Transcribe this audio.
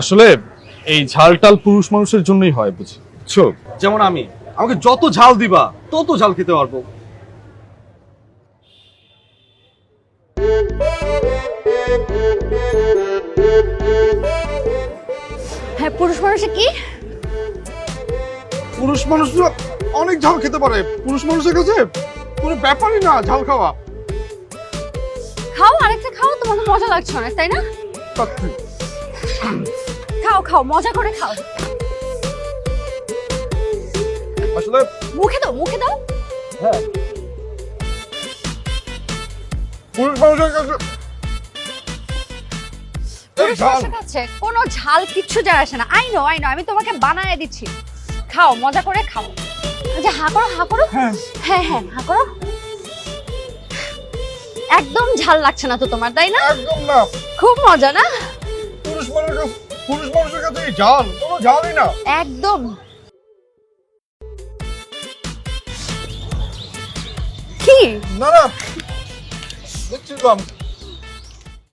আসলে এই ঝালটাল পুরুষ মানুষের জন্যই হয় বুঝি? বুঝছ? যেমন আমি। আমাকে যত ঝাল দিবা তত ঝাল খেতে পারব। হ্যাঁ পুরুষ মানুষে কি? পুরুষ মানুষরা অনেক ঝাল খেতে পারে। পুরুষ মানুষের কাছে কোনো ব্যাপারই না ঝাল খাওয়া। খাও আরেকটা খাও তোমার তো মজা লাগছে অনেক তাই না? সত্যি। খাও মজা করে খাও। আসলে মুখে দাও মুখে দাও। পুরুষ মানুষের কাছে পুরুষ মানুষের কাছে কোনো ঝাল কিচ্ছু যায় আসে না। আই নো আই নো আমি তোমাকে বানায় দিচ্ছি। খাও মজা করে খাও। যে হা করো হা করো। হ্যাঁ। হ্যাঁ হ্যাঁ হা করো। একদম ঝাল লাগছে না তো তোমার তাই না? একদম না। খুব মজা না? পুরুষ মানুষের কাছে এই ঝাল কোনো জালই না। একদম। কি? না না দেখছি তো